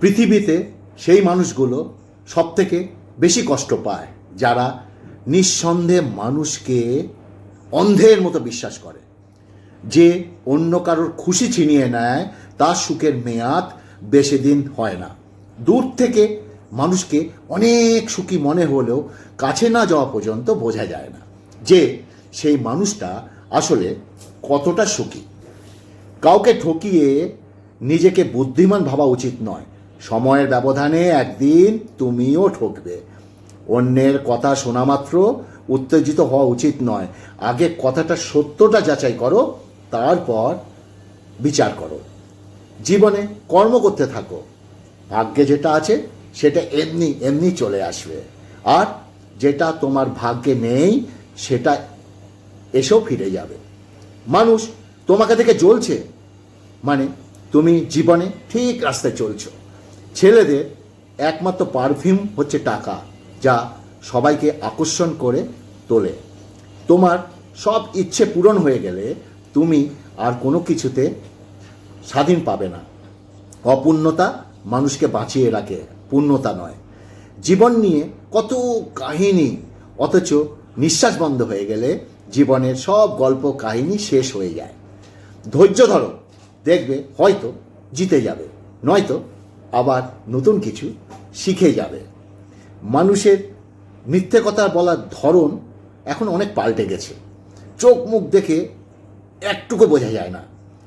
পৃথিবীতে সেই মানুষগুলো সব থেকে বেশি কষ্ট পায়, যারা নিঃসন্দেহে মানুষকে অন্ধের মতো বিশ্বাস করে। যে অন্য কারোর খুশি ছিনিয়ে নেয়, তার সুখের মেয়াদ বেশি দিন হয় না। দূর থেকে মানুষকে অনেক সুখী মনে হলেও কাছে না যাওয়া পর্যন্ত বোঝা যায় না যে সেই মানুষটা আসলে কতটা সুখী। কাউকে ঠকিয়ে নিজেকে বুদ্ধিমান ভাবা উচিত নয়। সময়ের ব্যবধানে একদিন তুমিও ঠকবে। অন্যের কথা শোনা মাত্র উত্তেজিত হওয়া উচিত নয়। আগে কথাটা সত্যটা যাচাই করো, তারপর বিচার করো। জীবনে কর্ম করতে থাকো। ভাগ্যে যেটা আছে, সেটা এমনি এমনি চলে আসবে। আর যেটা তোমার ভাগ্যে নেই, সেটা এসেও ফিরে যাবে। মানুষ তোমাকে থেকে জ্বলছে। মানে তুমি জীবনে ঠিক রাস্তায় চলছো। ছেলেদের একমাত্র পারফিউম হচ্ছে টাকা, যা সবাইকে আকর্ষণ করে তোলে। তোমার সব ইচ্ছে পূরণ হয়ে গেলে তুমি আর কোনো কিছুতে স্বাধীন পাবে না। অপূর্ণতা মানুষকে বাঁচিয়ে রাখে, পূর্ণতা নয়। জীবন নিয়ে কত কাহিনী, অথচ নিঃশ্বাস বন্ধ হয়ে গেলে জীবনের সব গল্প কাহিনী শেষ হয়ে যায়। ধৈর্য ধরো, দেখবে হয়তো জিতে যাবে, নয়তো আবার নতুন কিছু শিখে যাবে। মানুষের মিথ্যে কথা বলার ধরন এখন অনেক পাল্টে গেছে। চোখ মুখ দেখে একটুকু বোঝা যায় না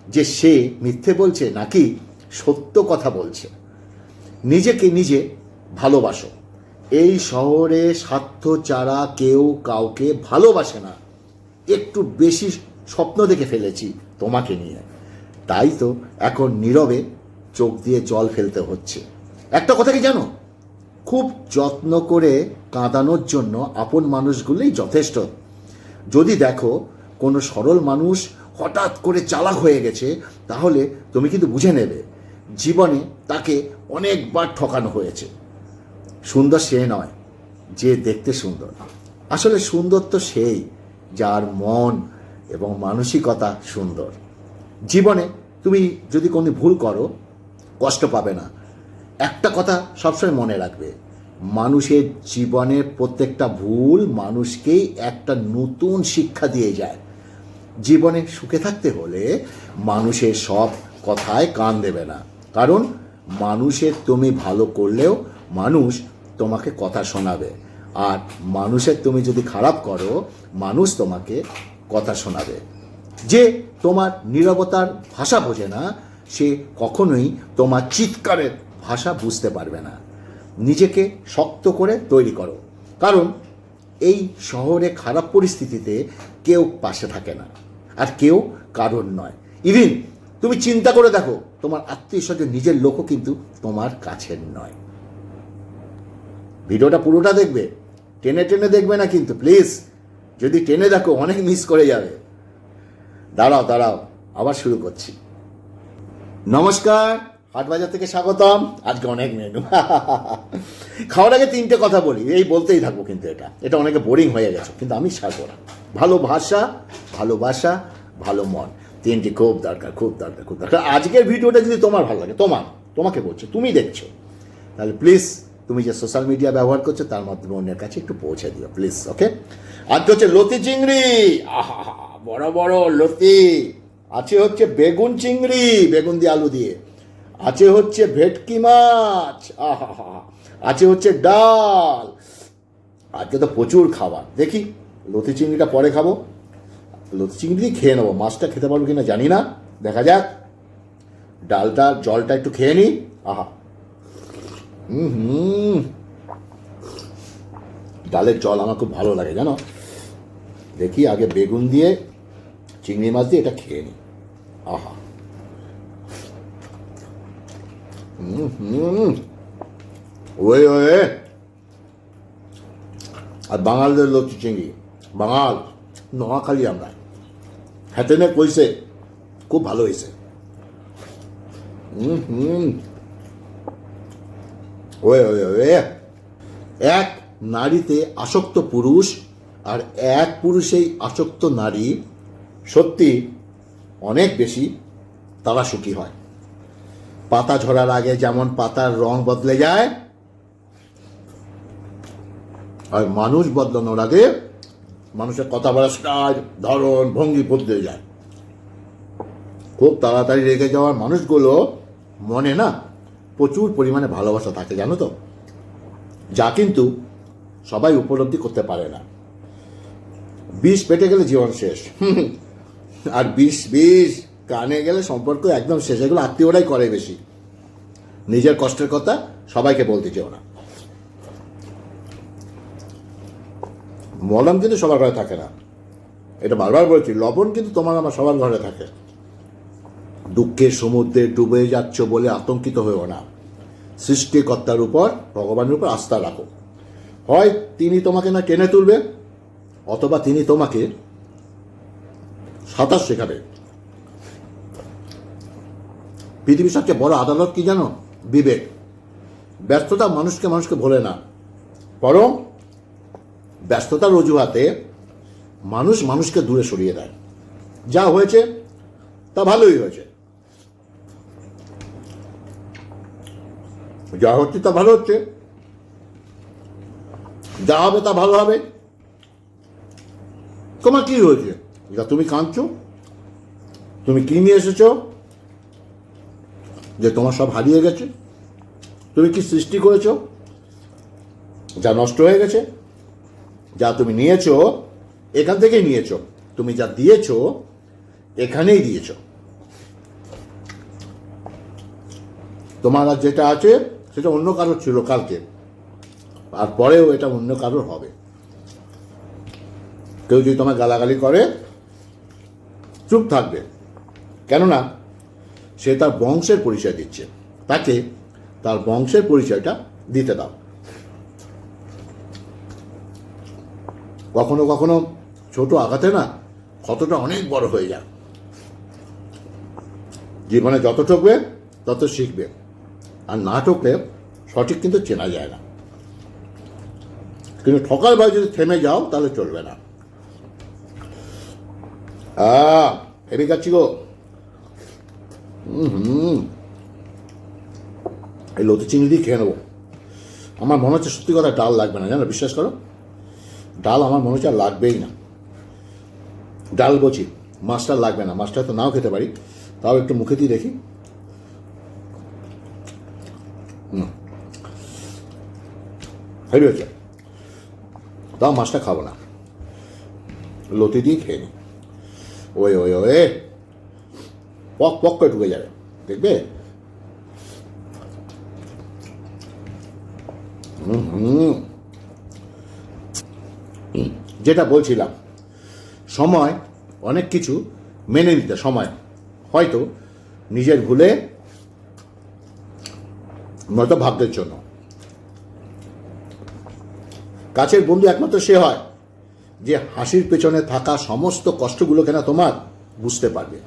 যে সে মিথ্যে বলছে নাকি সত্য কথা বলছে। নিজেকে নিজে ভালোবাসো। এই শহরে স্বার্থ ছাড়া কেউ কাউকে ভালোবাসে না। একটু বেশি স্বপ্ন দেখে ফেলেছি তোমাকে নিয়ে। তাই তো এখন নীরবে চোখ দিয়ে জল ফেলতে হচ্ছে। একটা কথা কি জানো? খুব যত্ন করে কাঁদানোর জন্য আপন মানুষগুলোই যথেষ্ট। যদি দেখো, কোনো সরল মানুষ হঠাৎ করে চালাক হয়ে গেছে, তাহলে তুমি কিন্তু বুঝে নেবে, জীবনে তাকে অনেকবার ঠকানো হয়েছে। সুন্দর সে নয়, যে দেখতে সুন্দর। আসলে সুন্দর তো সেই, যার মন এবং মানসিকতা সুন্দর। জীবনে তুমি যদি কোনো ভুল করো কষ্ট পাবে না। একটা কথা সবসময় মনে রাখবে, মানুষের জীবনের প্রত্যেকটা ভুল মানুষকেই একটা নতুন শিক্ষা দিয়ে যায়। জীবনে সুখে থাকতে হলে মানুষের সব কথায় কান দেবে না। কারণ মানুষের তুমি ভালো করলেও মানুষ তোমাকে কথা শোনাবে। আর মানুষের তুমি যদি খারাপ করো, মানুষ তোমাকে কথা শোনাবে। যে তোমার নীরবতার ভাষা বোঝে না সে কখনোই তোমার চিৎকারের ভাষা বুঝতে পারবে না। নিজেকে শক্ত করে তৈরি করো। কারণ এই শহরে খারাপ পরিস্থিতিতে কেউ পাশে থাকে না, আর কেউ কারণ নয়। ইভিন তুমি চিন্তা করে দেখো, তোমার আত্মীয় স্বজন নিজের লোকও কিন্তু তোমার কাছের নয়। ভিডিওটা পুরোটা দেখবে, টেনে টেনে দেখবে না কিন্তু প্লিজ যদি টেনে দেখো, অনেক মিস করে যাবে। দাঁড়াও দাঁড়াও, আবার শুরু করছি। নমস্কার। হাটবাজার থেকে স্বাগতম। আজকে অনেক মেনু খাওয়ার আগে তিনটে কথা বলি। এই বলতেই থাকব কিন্তু এটা। এটা অনেকে বোরিং হয়ে গেছে, কিন্তু আমি ছাড়বো না ভালো ভাষা ভালোবাসা ভালো মন। তিনটি খুব দরকার খুব দরকার খুব দরকার। আজকের ভিডিওটা যদি তোমার ভালো লাগে, তোমার, তোমাকে বলছো, তুমি দেখছ। তাহলে প্লিজ তুমি যে সোশ্যাল মিডিয়া ব্যবহার করছ, তার মাধ্যমে অন্যের কাছে একটু পৌঁছে দিও প্লিজ ওকে আজকে হচ্ছে লতি চিংড়ি। আহা, বড় বড় লতি। আছে হচ্ছে বেগুন চিংড়ি, বেগুন দিয়ে আলু দিয়ে। আছে হচ্ছে ভেটকি মাছ আহা আছে হচ্ছে ডাল। আজকে তো প্রচুর খাবার। দেখি, লতি চিংড়িটা পরে খাব। লতি চিংড়ি দিয়ে খেয়ে নেব। মাছটা খেতে পারব কিনা জানি না। দেখা যাক। ডালটা, জলটা একটু খেয়ে নিই। আহা। হুম হুম। ডালের জল আমার খুব ভালো লাগে, জানো? দেখি আগে বেগুন দিয়ে চিংড়ি মাছ দিয়ে এটা খেয়ে নিই। আহা ওয়ে ওয়ে আর বাঙালদের লক্ষ্মী চিংড়ি বাঙাল নোয়াখালী আমরা হাতে কইছে খুব ভালো হয়েছে হুম হুম ওয়ে ওয়ে ওয়ে এক নারীতে আসক্ত পুরুষ আর এক পুরুষেই আসক্ত নারী সত্যি অনেক বেশি তারা সুখী হয়। পাতা ঝরার আগে যেমন পাতার রং বদলে যায়, আর মানুষ বদলানোর আগে মানুষের কথা বলার স্টাইল, ধরন, ভঙ্গি বদলে যায়। খুব তাড়াতাড়ি রেগে যাওয়ার মানুষগুলো মনে না প্রচুর পরিমাণে ভালোবাসা থাকে, জানো তো? যা কিন্তু সবাই উপলব্ধি করতে পারে না। বিষ পেটে গেলে জীবন শেষ। আর বিষ বিষ, কানে গেলে সম্পর্ক একদম শেষ। এগুলো আত্মীয়রাই করে বেশি। নিজের কষ্টের কথা সবাইকে বলতে চেও না। মলম কিন্তু সবার ঘরে থাকে না। এটা বারবার বলছি, লবণ কিন্তু তোমার আমার সবার ঘরে থাকে। দুঃখের সমুদ্রে ডুবে যাচ্ছ বলে আতঙ্কিত হয়েও না। সৃষ্টিকর্তার উপর, ভগবানের উপর আস্থা রাখো। হয় তিনি তোমাকে না টেনে তুলবে, অথবা তিনি তোমাকে সাঁতার শেখাবে পৃথিবীর সবচেয়ে বড় আদালত কি জানো? বিবেক। ব্যস্ততা মানুষকে মানুষকে ভোলে না। বরং ব্যস্ততার অজুহাতে মানুষ মানুষকে দূরে সরিয়ে দেয়। যা হয়েছে, তা ভালোই হয়েছে। যা হচ্ছে, তা ভালো হচ্ছে। যা হবে, তা ভালো হবে। তোমার কি হয়েছে? যা তুমি কাঁদছো? তুমি কি নিয়ে এসেছ? যে তোমার সব হারিয়ে গেছে। তুমি কি সৃষ্টি করেছ? যা নষ্ট হয়ে গেছে, যা তুমি নিয়েছো, এখান থেকেই নিয়েছো। তুমি যা দিয়েছ, এখানেই দিয়েছ। তোমার আর যেটা আছে, সেটা অন্য কারোর ছিল কালকে। আর পরেও এটা অন্য কারোর হবে। কেউ যদি তোমার গালাগালি করে চুপ থাকবে। কেননা, সে তার বংশের পরিচয় দিচ্ছে। তাকে তার বংশের পরিচয়টা দিতে দাও। কখনো কখনো ছোট আঘাতে না ক্ষতটা অনেক বড় হয়ে যায়। জীবনে যত ঠকবে, তত শিখবে। আর না ঠকলে সঠিক কিন্তু চেনা যায় না। কিন্তু ঠকার ভয় যদি থেমে যাও, তাহলে চলবে না। আ হেবি খাচ্ছি গো হুম এই লতি চিংড়ি দিয়ে খেয়ে নেব। আমার মনে হচ্ছে সত্যি কথা ডাল লাগবে না, জানো, বিশ্বাস করো? ডাল আমার মনে হচ্ছে আর লাগবেই না। ডাল বলছি, মাছটা লাগবে না, মাছটা তো নাও খেতে পারি, তাও একটু মুখে দিয়ে দেখি। হেবি হচ্ছে তাও মাছটা খাব না। লতি দিয়ে খেয়ে নি। ওই ওই ওয়ে। পক পক করে ঢুকে যাবে। দেখবে? যেটা বলছিলাম, সময় অনেক কিছু মেনে নিতে, সময়। হয়তো নিজের ভুলে, নয়তো ভাগ্যের জন্য। কাছের বন্ধু একমাত্র সে হয়। যে হাসির পেছনে থাকা সমস্ত কষ্টগুলো কেনা তোমার? বুঝতে পারবে।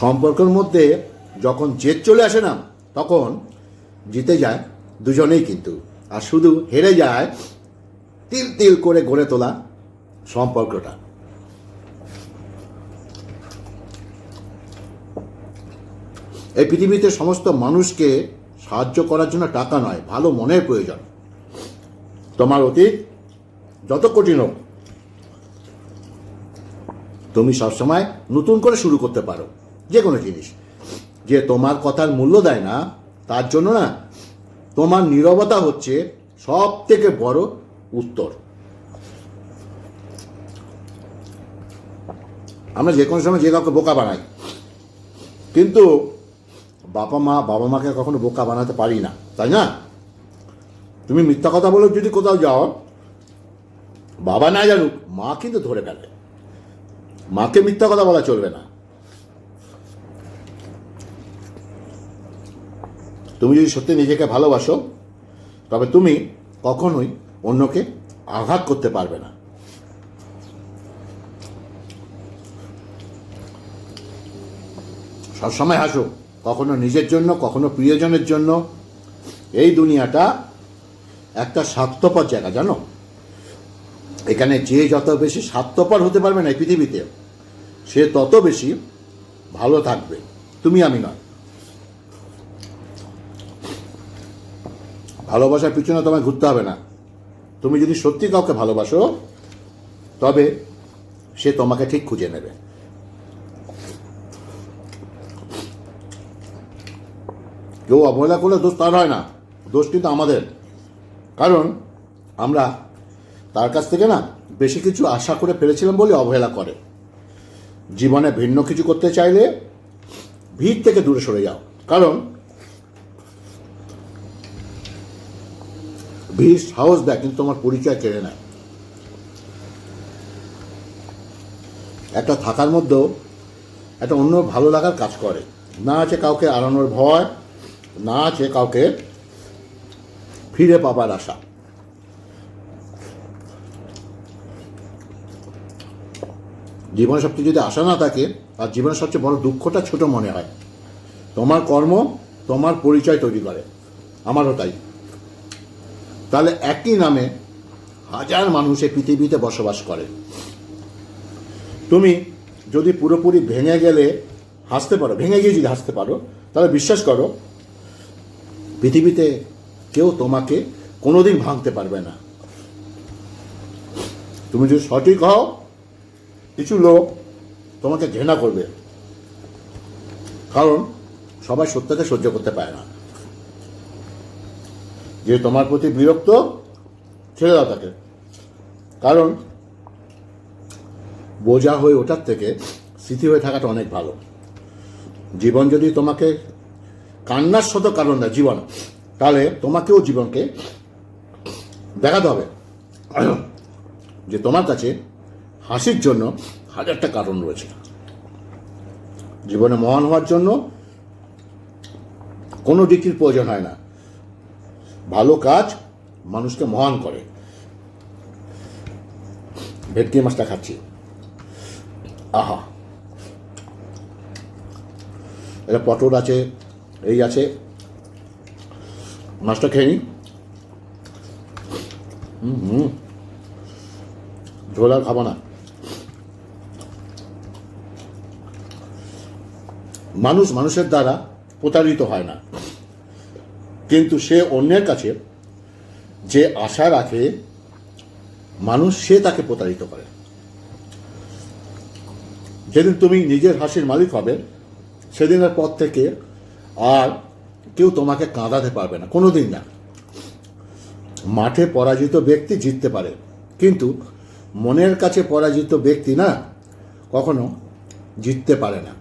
সম্পর্কের মধ্যে যখন জেদ চলে আসে না, তখন জিতে যায় দুজনেই কিন্তু। আর শুধু হেরে যায় তিল তিল করে গড়ে তোলা সম্পর্কটা। এই পৃথিবীতে সমস্ত মানুষকে সাহায্য করার জন্য টাকা নয়, ভালো মনের প্রয়োজন। তোমার অতীত যত কঠিন হোক তুমি সবসময় নতুন করে শুরু করতে পারো যে কোনো জিনিস। যে তোমার কথার মূল্য দেয় না, তার জন্য না তোমার নীরবতা হচ্ছে সব থেকে বড় উত্তর। আমরা যে কোনো সময় যে কাউকে বোকা বানাই, কিন্তু বাবা মা, বাবা মাকে কখনো বোকা বানাতে পারি না, তাই না? তুমি মিথ্যা কথা বলে যদি কোথাও যাও, বাবা না জানুক, মা কিন্তু ধরে ফেলে। মাকে মিথ্যা কথা বলা চলবে না। তুমি যদি সত্যি নিজেকে ভালোবাসো, তবে তুমি কখনোই অন্যকে আঘাত করতে পারবে না। সবসময় হাসো, কখনো নিজের জন্য, কখনো প্রিয়জনের জন্য। এই দুনিয়াটা একটা স্বার্থপর জায়গা, জানো? এখানে যে যত বেশি স্বার্থপর হতে পারবে না এই পৃথিবীতে সে তত বেশি ভালো থাকবে। তুমি আমি নয়। ভালোবাসার পিছনে তোমায় ঘুরতে হবে না। তুমি যদি সত্যি কাউকে ভালোবাসো, তবে সে তোমাকে ঠিক খুঁজে নেবে। কেউ অবহেলা করলে দোষ তার হয় না। দোষ কিন্তু আমাদের। কারণ আমরা তার কাছ থেকে না বেশি কিছু আশা করে ফেলেছিলাম বলে অবহেলা করে। জীবনে ভিন্ন কিছু করতে চাইলে ভিড় থেকে দূরে সরে যাও। কারণ ভিড় সাহস দেয়, কিন্তু তোমার পরিচয় কেড়ে নেয়। একটা থাকার মধ্যেও একটা অন্য ভালো লাগার কাজ করে। না আছে কাউকে আড়ানোর ভয়, না আছে কাউকে ফিরে পাবার আশা। জীবনে সবচেয়ে যদি আশা না থাকে আর জীবনের সবচেয়ে বড় দুঃখটা ছোট মনে হয়। তোমার কর্ম, তোমার পরিচয় তৈরি করে। আমারও তাই। তাহলে একই নামে হাজার মানুষ এই পৃথিবীতে বসবাস করে। তুমি যদি পুরোপুরি ভেঙে গেলে হাসতে পারো, ভেঙে গিয়ে যদি হাসতে পারো, তাহলে বিশ্বাস করো, পৃথিবীতে কেউ তোমাকে কোনোদিন ভাঙতে পারবে না। তুমি যদি সঠিক হও কিছু লোক তোমাকে ঘৃণা করবে। কারণ সবাই সত্যকে সহ্য করতে পারে না। যে তোমার প্রতি বিরক্ত, ছেড়ে দাও তাকে। কারণ বোঝা হয়ে ওঠার থেকে স্মৃতি হয়ে থাকাটা অনেক ভালো। জীবন যদি তোমাকে কান্নার শত কারণ না, জীবন, তাহলে তোমাকেও জীবনকে দেখাতে হবে। যে তোমার কাছে হাসির জন্য হাজারটা কারণ রয়েছে। জীবনে মহান হওয়ার জন্য কোনো ডিগ্রির প্রয়োজন হয় না। ভালো কাজ মানুষকে মহান করে। ভেটকি মাছটা খাচ্ছি। আহা। এটা পটল আছে, এই আছে। মাছটা খেয়ে নি। হুম হুম। আর খাব না। মানুষ মানুষের দ্বারা প্রতারিত হয় না। কিন্তু সে অন্যের কাছে যে আশা রাখে, মানুষ সে তাকে প্রতারিত করে। যেদিন তুমি নিজের হাসির মালিক হবে, সেদিনের পর থেকে আর কেউ তোমাকে কাঁদাতে পারবে না কোনো দিন না। মাঠে পরাজিত ব্যক্তি জিততে পারে, কিন্তু মনের কাছে পরাজিত ব্যক্তি না, কখনো জিততে পারে না।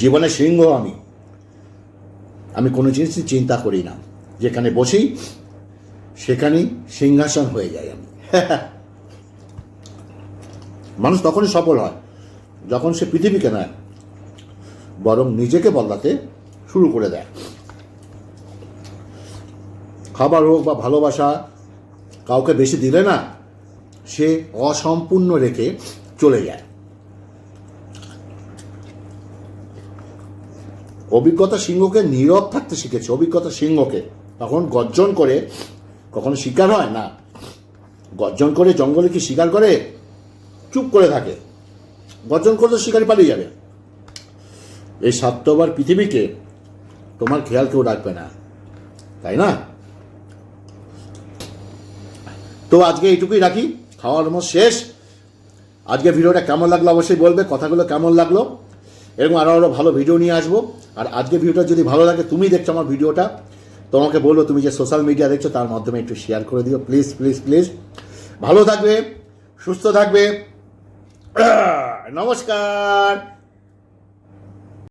জীবনে সিংহ আমি। আমি কোনো জিনিসই চিন্তা করি না। যেখানে বসি, সেখানেই সিংহাসন হয়ে যায় আমি। মানুষ তখনই সফল হয়, যখন সে পৃথিবীকে নয়, বরং নিজেকে বদলাতে শুরু করে দেয়। খাবার হোক বা ভালোবাসা কাউকে বেশি দিলে না, সে অসম্পূর্ণ রেখে চলে যায়। অভিজ্ঞতা সিংহকে নীরব থাকতে শিখেছে, অভিজ্ঞতা সিংহকে। তখন গর্জন করে, কখনো শিকার হয়? না। গর্জন করে, জঙ্গলে কি শিকার করে? চুপ করে থাকে। গর্জন করলে শিকারি পালিয়ে যাবে। এই স্বার্থবার পৃথিবীকে তোমার খেয়াল কেউ রাখবে না। তাই না? তো আজকে এইটুকুই রাখি। খাওয়ার মত শেষ। আজকে ভিডিওটা কেমন লাগল অবশ্যই বলবে, কথাগুলো কেমন লাগল? এরকম আরও আরও ভালো ভিডিও নিয়ে আসব। আর আজকে ভিডিওটা যদি ভালো লাগে, তুমি দেখছ আমার ভিডিওটা, তোমাকে বলব তুমি যে সোশ্যাল মিডিয়া দেখছ, তার মাধ্যমে একটু শেয়ার করে দিও। প্লিজ প্লিজ প্লিজ ভালো থাকবে, সুস্থ থাকবে। নমস্কার।